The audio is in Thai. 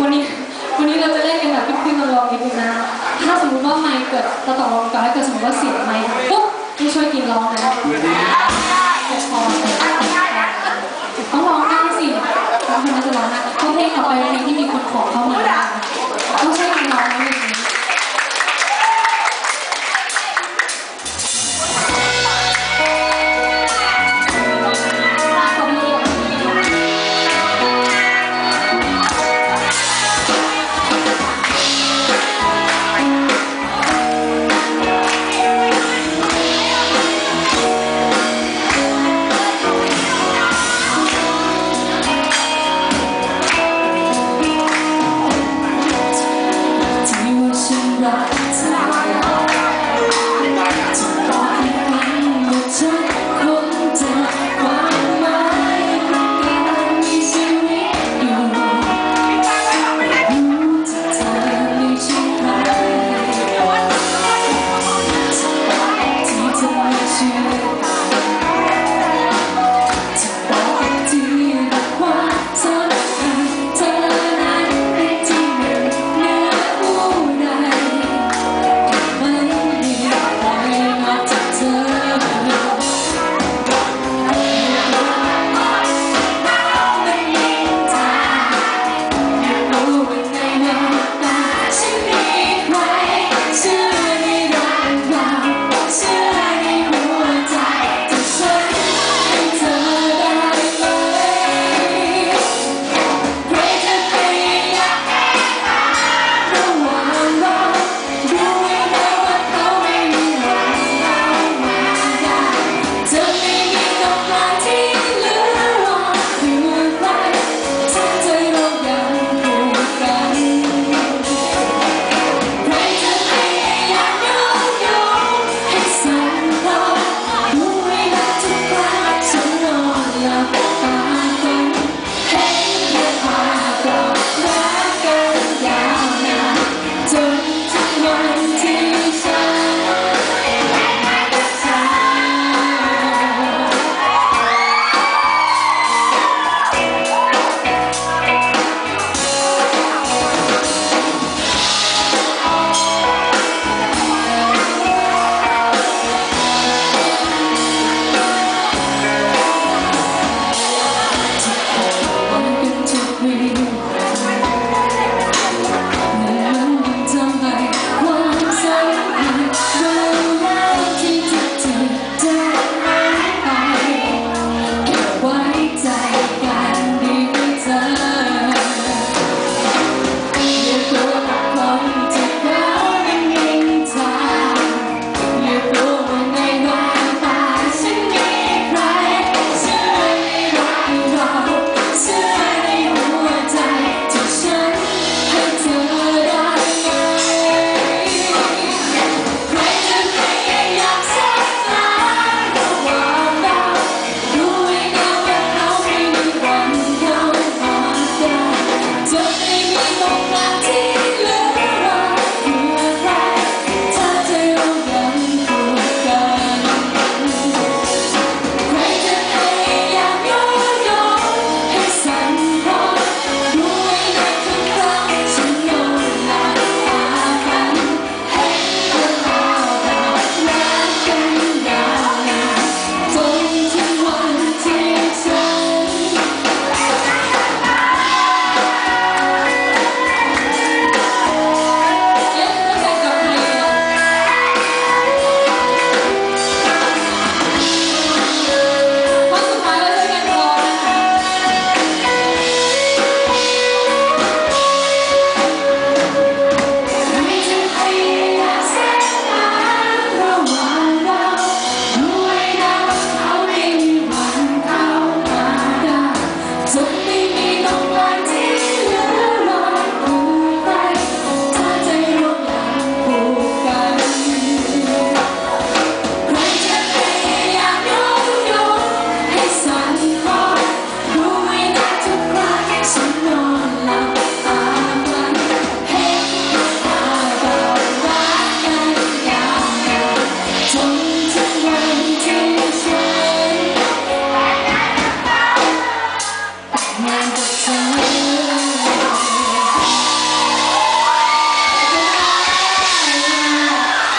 วันนี้วันนี้เราจะเล่นกันแบบขึ้นๆลงๆนิดนึงนะ ถ้าสมมติว่าไมค์เกิดเราต่อรองกันแล้วเกิดสมมติว่าเสียงไมค์ปุ๊บให้ช่วยกินร้องนะ tonight. nunca.